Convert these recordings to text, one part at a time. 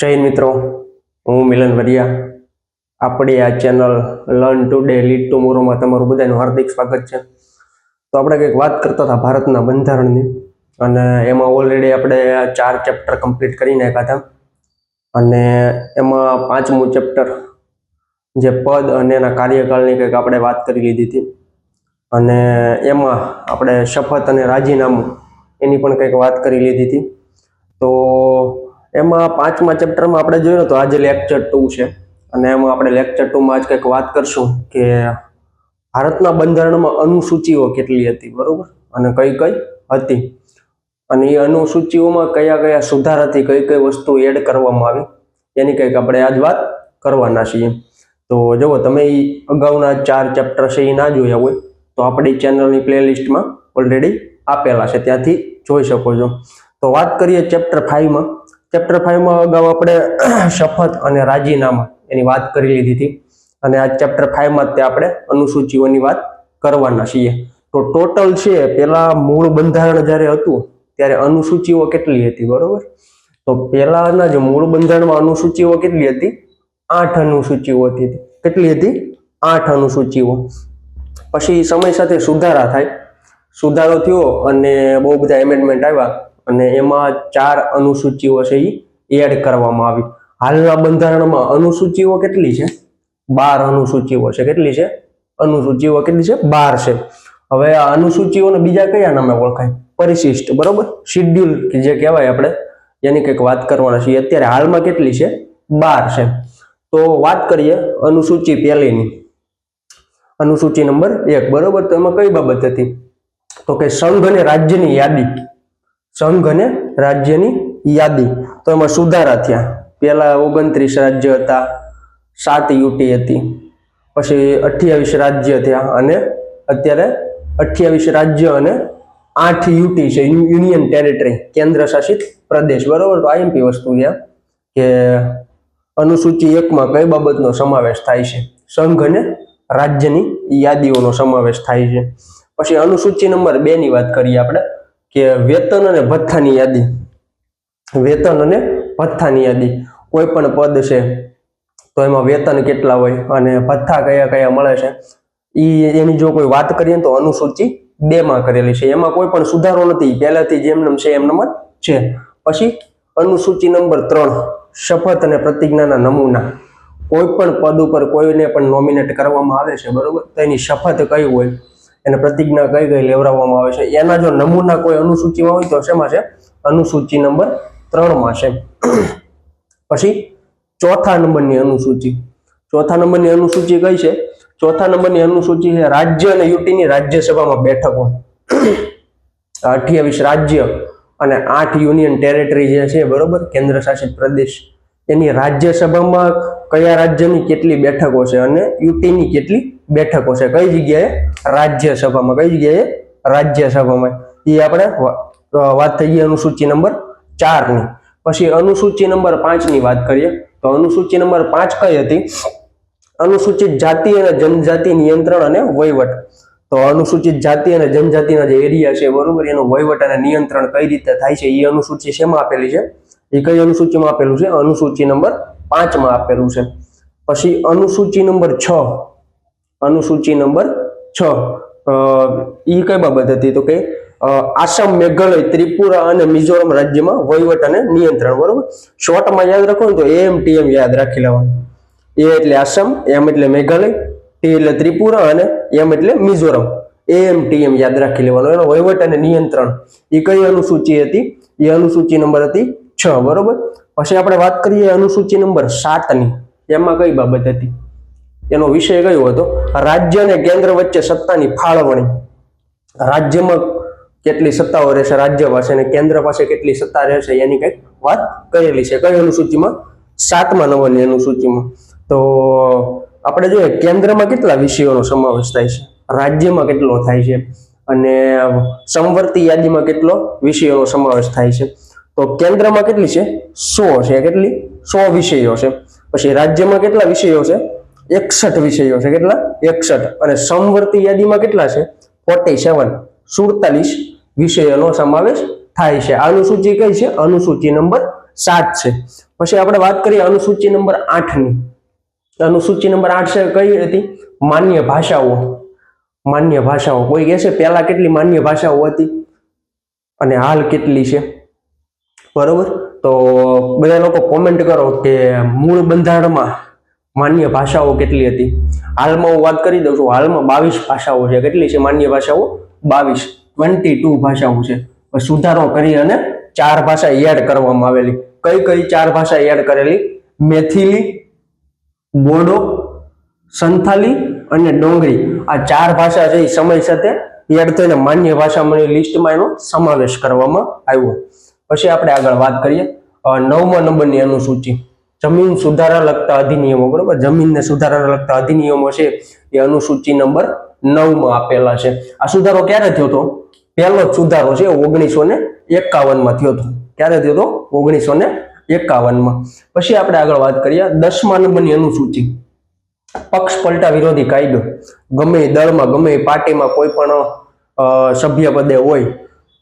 જય મિત્રો, હું મિલન વરિયા. આપણી આ channel learn today, lead to મોરોમાં તમારું બધાનું હાર્દિક સ્વાગત છે. તો આપણે કંઈક વાત કરતા હતા ભારતના બંધારણની, અને એમાં ઓલરેડી આપણે ચાર ચેપ્ટર કમ્પ્લીટ કરી નાખ્યા હતા. અને એમાં પાંચમું ચેપ્ટર જે પદ અને એના કાર્યકાળની કંઈક આપણે વાત કરી લીધી હતી. અને એમાં આપણે શપથ અને રાજીનામું એની પણ કંઈક વાત કરી લીધી હતી. તો એમાં પાંચમા ચેપ્ટરમાં આપણે જોયું તો આજે લેક્ચર ટુ છે. અને એમાં આપણે લેક્ચર ટુમાં આજ કંઈક વાત કરશું કે ભારતના બંધારણમાં અનુસૂચિઓ કેટલી હતી, બરાબર? અને કઈ કઈ હતી. અને એ અનુસૂચિઓમાં કયા કયા સુધારાથી કઈ કઈ વસ્તુ એડ કરવામાં આવી, એની કંઈક આપણે આજ વાત કરવાના છીએ. તો જુઓ, તમે એ અગાઉના ચાર ચેપ્ટર છે એ ના જોયા હોય, તો આપણી ચેનલની પ્લેલિસ્ટમાં ઓલરેડી આપેલા છે. ત્યાંથી જોઈ શકો છો. તો વાત કરીએ ચેપ્ટર ફાઈવમાં ચેપ્ટર ફાઈવમાં અગાઉ આપણે શપથ અને રાજીનામા એની વાત કરી લીધી હતી. અને આ ચેપ્ટર ફાઈવમાં તે આપણે અનુસૂચિઓની વાત કરવાના છીએ. તો ટોટલ છે પેલા મૂળ બંધારણ જ્યારે હતું, ત્યારે અનુસૂચિઓ કેટલી હતી, બરોબર? તો પહેલાના જે મૂળ બંધારણમાં અનુસૂચિઓ કેટલી હતી? આઠ અનુસૂચિઓ હતી. કેટલી હતી? આઠ અનુસૂચિઓ. પછી સમય સાથે સુધારા થાય. સુધારો થયો અને બહુ બધા એમેન્ડમેન્ટ આવ્યા. અને એમાં ચાર અનુસૂચિઓ છે એ એડ કરવામાં આવી. હાલના બંધારણમાં અનુસૂચિઓ કેટલી છે? બાર અનુસૂચિઓ છે. કેટલી છે? અનુસૂચિઓ કેટલી છે? બાર છે. હવે આ અનુસૂચિઓને બીજા કયા નામે ઓળખાય? પરિશિષ્ટ, બરોબર? શિડ્યુલ જે કહેવાય આપણે, એની કંઈક વાત કરવાના છીએ. અત્યારે હાલમાં કેટલી છે? બાર છે. તો વાત કરીએ અનુસૂચિ પહેલીની. અનુસૂચિ નંબર એક, બરોબર? તો એમાં કઈ બાબત હતી? તો કે સંઘ અને રાજ્યની યાદી. સંઘ અને રાજ્યની યાદી. તો એમાં સુધારા થયા. પહેલા ઓગણત્રીસ રાજ્ય હતા, સાત યુટી હતી, પછી અઠ્યાવીસ રાજ્ય થયા અને અત્યારે અઠ્યાવીસ રાજ્ય અને આઠ યુટી છે યુનિયન ટેરેટરી કેન્દ્ર શાસિત પ્રદેશ. બરોબર? તો આઈએમપી વસ્તુ છે. કે અનુસૂચિ એકમાં કઈ બાબતનો સમાવેશ થાય છે? સંઘ અને રાજ્યની યાદીઓનો સમાવેશ થાય છે. પછી અનુસૂચિ નંબર બે ની વાત કરીએ આપણે. કે વેતન અને ભથ્થાની યાદી. વેતન અને ભથ્થાની યાદી. કોઈ પણ પદ છે, તો એમાં વેતન કેટલા હોય અને ભથ્થા કયા કયા મળે છે, ઈ એની જો કોઈ વાત કરીએ તો અનુસૂચિ બે માં કરેલી છે. એમાં કોઈ પણ સુધારો નથી. પહેલાથી જેમનેમ છે, એમનેમ જ છે. પછી અનુસૂચિ નંબર ત્રણ, શપથ અને પ્રતિજ્ઞાના નમૂના. કોઈ પણ પદ ઉપર કોઈને પણ નોમિનેટ કરવામાં આવે છે, બરોબર? તો એની શપથ કઈ હોય? એને પ્રતિજ્ઞા કઈ કઈ લેવડાવવામાં આવે છે, એના જો નમૂના કોઈ અનુસૂચિમાં હોય તો શેમાં છે? અનુસૂચિ નંબર ત્રણમાં છે. પછી ચોથા નંબરની અનુસૂચિ. ચોથા નંબરની અનુસૂચિ કઈ છે? ચોથા નંબરની અનુસૂચિ છે રાજ્ય અને યુટીની રાજ્યસભામાં બેઠકો. અઠ્યાવીસ રાજ્ય અને આઠ યુનિયન ટેરેટરી જે છે, બરોબર? કેન્દ્ર શાસિત પ્રદેશ. એની રાજ્યસભામાં કયા રાજ્યની કેટલી બેઠકો છે અને યુટીની કેટલી બેઠકો છે? કઈ જગ્યાએ? રાજ્યસભામાં. કઈ જગ્યાએ? રાજ્યસભામાં. એ આપણે વાત થઈ ગઈ અનુસૂચિ નંબર ચારની. પછી અનુસૂચિ નંબર પાંચની વાત કરીએ, તો અનુસૂચિ નંબર પાંચ કઈ હતી? અનુસૂચિત જાતિ અને જનજાતિ નિયંત્રણ અને વહીવટ. તો અનુસૂચિત જાતિ અને જનજાતિના જે એરિયા છે, બરોબર, એનું વહીવટ અને નિયંત્રણ કઈ રીતે થાય છે, એ અનુસૂચિ શેમાં આપેલી છે? એ કઈ અનુસૂચિમાં આપેલું છે? અનુસૂચિ નંબર પાંચમાં આપેલું છે. પછી અનુસૂચિ નંબર છ. અનુસૂચિ નંબર છ. એ કઈ બાબત હતી? તો કે આસામ, મેઘાલય, ત્રિપુરા અને મિઝોરમ રાજ્યમાં વહીવટ અને નિયંત્રણ, બરોબર? શોર્ટમાં યાદ રાખો ને તો એએમટીએમ યાદ રાખી લેવાનું. એ એટલે આસામ, એમ એટલે મેઘાલય, ટી એટલે ત્રિપુરા અને એમ એટલે મિઝોરમ. એએમટીએમ યાદ રાખી લેવાનું. એનો વહીવટ અને નિયંત્રણ. એ કઈ અનુસૂચિ હતી? એ અનુસૂચિ નંબર હતી છ, બરોબર? પછી આપણે વાત કરીએ અનુસૂચિ નંબર સાતની એમાં કઈ બાબત હતી? એનો વિષય કયો હતો? રાજ્ય અને કેન્દ્ર વચ્ચે સત્તાની ફાળવણી. રાજ્યમાં કેટલી સત્તાઓ રહેશે? રાજ્ય પાસે અને કેન્દ્ર પાસે કેટલી સત્તા રહેશે? એની કંઈક વાત કરેલી છે. કઈ અનુસૂચિમાં? સાતમા નંબરની અનુસૂચિમાં. તો આપણે જોઈએ, કેન્દ્રમાં કેટલા વિષયોનો સમાવેશ થાય છે? રાજ્યમાં કેટલો થાય છે? અને સંવર્તી યાદીમાં કેટલો વિષયોનો સમાવેશ થાય છે? તો કેન્દ્રમાં કેટલી છે? સો છે. કેટલી? સો વિષયો છે. પછી રાજ્યમાં કેટલા વિષયો છે? એકસઠ વિષયો છે. કેટલા? એકસઠ. અને સમવર્તી યાદીમાં કેટલા છે? ફોર્ટી સેવન સુડતાલીસ વિષયોનો સમાવેશ થાય છે. અનુસૂચિ કઈ છે? અનુસૂચિ નંબર સાત છે. પછી આપણે વાત કરીએ અનુસૂચિ નંબર આઠની. અનુસૂચિ નંબર આઠ છે કઈ હતી? માન્ય ભાષાઓ. માન્ય ભાષાઓ. કોઈ કહે છે? પહેલા કેટલી માન્ય ભાષાઓ હતી? અને હાલ કેટલી છે? બરોબર? તો બધા લોકો કોમેન્ટ કરો કે મૂળ બંધારણમાં માન્ય ભાષાઓ કેટલી હતી? હાલમાં હું વાત કરી દઉં છું, હાલમાં બાવીસ ભાષાઓ છે. કેટલી છે માન્ય ભાષાઓ? બાવીસ. ટ્વેન્ટી ટુ ભાષાઓ છે. સુધારો કરી અને ચાર ભાષા એડ કરવામાં આવેલી. કઈ કઈ ચાર ભાષા એડ કરેલી? મેથિલી, બોડો, સંથાલી અને ડોંગરી આ ચાર ભાષા છે એ સમય સાથે એડ થઈને માન્ય ભાષામાંની લિસ્ટમાં એનો સમાવેશ કરવામાં આવ્યો. પછી આપણે આગળ વાત કરીએ. નવમા નંબરની અનુસૂચિ. જમીન સુધારા લગતા અધિનિયમો, બરોબર? જમીનને સુધારા લગતા અધિનિયમો છે, એ અનુસૂચિ નંબર નવમાં આપેલા છે. આ સુધારો ક્યારે થયો હતો પહેલો જ સુધારો છે, ઓગણીસો ને એકાવનમાં થયો હતો. ક્યારે થયો હતો ઓગણીસો ને એકાવનમાં. પછી આપણે આગળ વાત કરીએ, દસમા નંબરની અનુસૂચિ. પક્ષ પલટા વિરોધી કાયદો. ગમે દળમાં, ગમે પાર્ટીમાં કોઈ પણ સભ્ય પદે હોય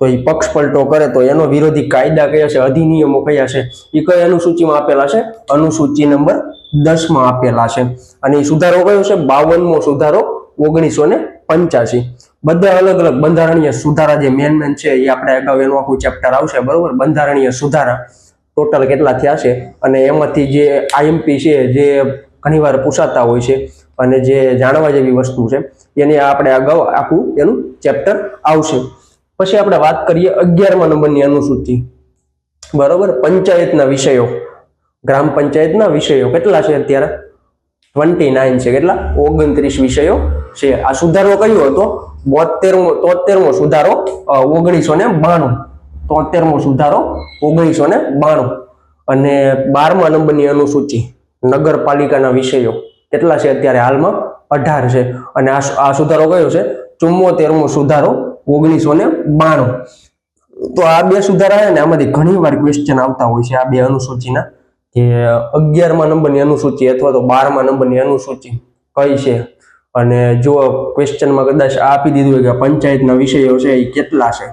તો એ પક્ષ પલટો કરે તો એનો વિરોધી કાયદા કયા છે, અધિનિયમો કયા છે એ કઈ અનુસૂચિમાં આપેલા છે? અનુસૂચિ નંબર દસમાં આપેલા છે. અને એ સુધારો કયો છે? બાવનમો સુધારો ઓગણીસો ને પંચ્યાસી. બધા અલગ અલગ બંધારણીય સુધારા જે મેન મેન છે એ આપણે અગાઉ એનું આખું ચેપ્ટર આવશે, બરોબર? બંધારણીય સુધારા. ટોટલ કેટલા થયા છે? અને એમાંથી જે આઈએમપી છે, જે ઘણીવાર પૂછાતા હોય છે, અને જે જાણવા જેવી વસ્તુ છે, એની આપણે અગાઉ આખું એનું ચેપ્ટર આવશે. પછી આપણે વાત કરીએ અગિયારમા નંબરની અનુસૂચિ. બરોબર? પંચાયતના વિષયો. ગ્રામ પંચાયતના વિષયો કેટલા છે અત્યારે? ટ્વેન્ટી નાઇન છે. કેટલા? ઓગણત્રીસ વિષયો છે. આ સુધારો કયો હતો? બોતેરમો, તોતેરમો સુધારો ઓગણીસો ને બાણું. તોતેરમો સુધારો, ઓગણીસો ને બાણું. અને બારમા નંબરની અનુસૂચિ, નગરપાલિકાના વિષયો. કેટલા છે અત્યારે હાલમાં? અઢાર છે. અને આ સુધારો કયો છે? ચુમ્મોતેરમો સુધારો ઓગણીસો ને બાણું. તો આ બે સુધારા છે ને, આમાંથી ઘણી વાર ક્વેશ્ચન આવતા હોય છે આ બે અનુસૂચિના કે અગિયારમા નંબરની અનુસૂચિ અથવા તો બારમા નંબરની અનુસૂચિ કઈ છે? અને જો ક્વેશ્ચનમાં કદાચ આ આપી દીધું હોય કે પંચાયતના વિષયો છે, એ કેટલા છે?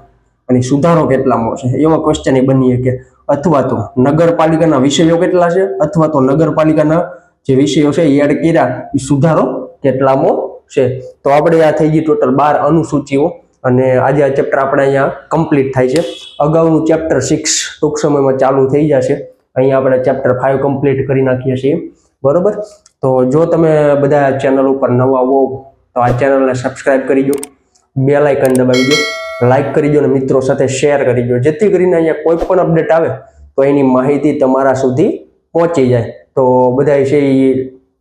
અને સુધારો કેટલામાં છે? એવા ક્વેશ્ચન એ બનીએ કે અથવા તો નગરપાલિકાના વિષયો કેટલા છે? અથવા તો નગરપાલિકાના જે વિષયો છે એડ કર્યા. એ સુધારો કેટલામાં છે? તો આપણે આ થઈ ગઈ ટોટલ બાર અનુસૂચિઓ. અને આજે આ ચેપ્ટર આપણે અહીંયા કમ્પ્લીટ થાય છે. અગાઉનું ચેપ્ટર સિક્સ ટૂંક સમયમાં ચાલુ થઈ જશે. અહીંયા આપણે ચેપ્ટર ફાઇવ કમ્પ્લીટ કરી નાખીએ છીએ. બરોબર? તો જો તમે બધા ચેનલ ઉપર નવા હો, તો આ ચેનલને સબસ્ક્રાઇબ કરી દો. બેલ આઇકન દબાવી દો. લાઇક કરી દો અને મિત્રો સાથે શેર કરી દો. જેથી કરીને અહીંયા કોઈ પણ અપડેટ આવે, તો એની માહિતી તમારા સુધી પહોંચી જાય. તો બધા છે એ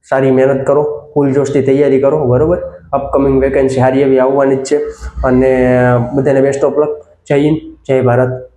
સારી મહેનત કરો ફૂલ જોશથી તૈયારી કરો, બરાબર? અપકમિંગ વેકેન્સી સારી એવી આવવાની જ છે. અને બધાને બેસ્ટ ઓફ લક જય હિન્દ, જય ભારત.